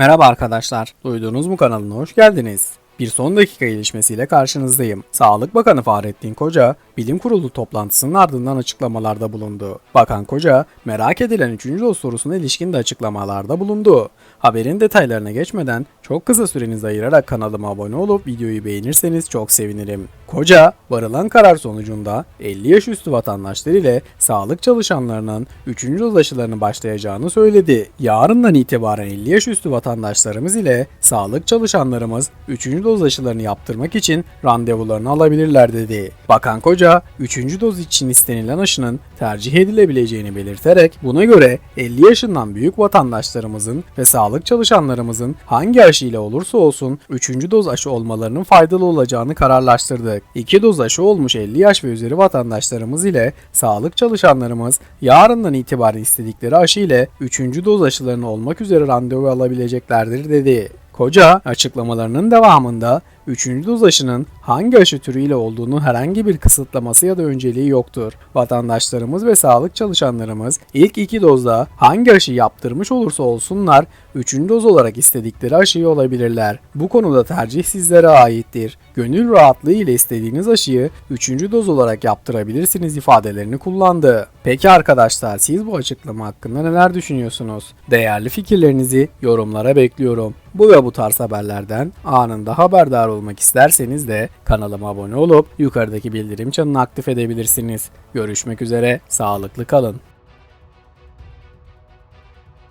Merhaba arkadaşlar, duydunuz mu kanalına hoş geldiniz. Bir son dakika gelişmesiyle karşınızdayım. Sağlık Bakanı Fahrettin Koca, bilim kurulu toplantısının ardından açıklamalarda bulundu. Bakan Koca, merak edilen 3. doz sorusuna ilişkin de açıklamalarda bulundu. Haberin detaylarına geçmeden çok kısa sürenizi ayırarak kanalıma abone olup videoyu beğenirseniz çok sevinirim. Koca, varılan karar sonucunda 50 yaş üstü vatandaşlar ile sağlık çalışanlarının 3. doz aşılarını başlayacağını söyledi. Yarından itibaren 50 yaş üstü vatandaşlarımız ile sağlık çalışanlarımız 3. doz aşılarını yaptırmak için randevularını alabilirler dedi. Bakan Koca, 3. doz için istenilen aşının tercih edilebileceğini belirterek buna göre 50 yaşından büyük vatandaşlarımızın ve sağlık çalışanlarımızın hangi aşı ile olursa olsun 3. doz aşı olmalarının faydalı olacağını kararlaştırdık. 2 doz aşı olmuş 50 yaş ve üzeri vatandaşlarımız ile sağlık çalışanlarımız yarından itibaren istedikleri aşı ile 3. doz aşılarını olmak üzere randevu alabileceklerdir dedi. Koca açıklamalarının devamında 3. doz aşının hangi aşı türüyle olduğunu herhangi bir kısıtlaması ya da önceliği yoktur. Vatandaşlarımız ve sağlık çalışanlarımız ilk iki dozda hangi aşı yaptırmış olursa olsunlar 3. doz olarak istedikleri aşıyı olabilirler. Bu konuda tercih sizlere aittir. Gönül rahatlığı ile istediğiniz aşıyı 3. doz olarak yaptırabilirsiniz ifadelerini kullandı. Peki arkadaşlar siz bu açıklama hakkında neler düşünüyorsunuz? Değerli fikirlerinizi yorumlara bekliyorum. Bu ve bu tarz haberlerden anında haberdar olmak isterseniz de kanalıma abone olup yukarıdaki bildirim çanını aktif edebilirsiniz. Görüşmek üzere, sağlıklı kalın.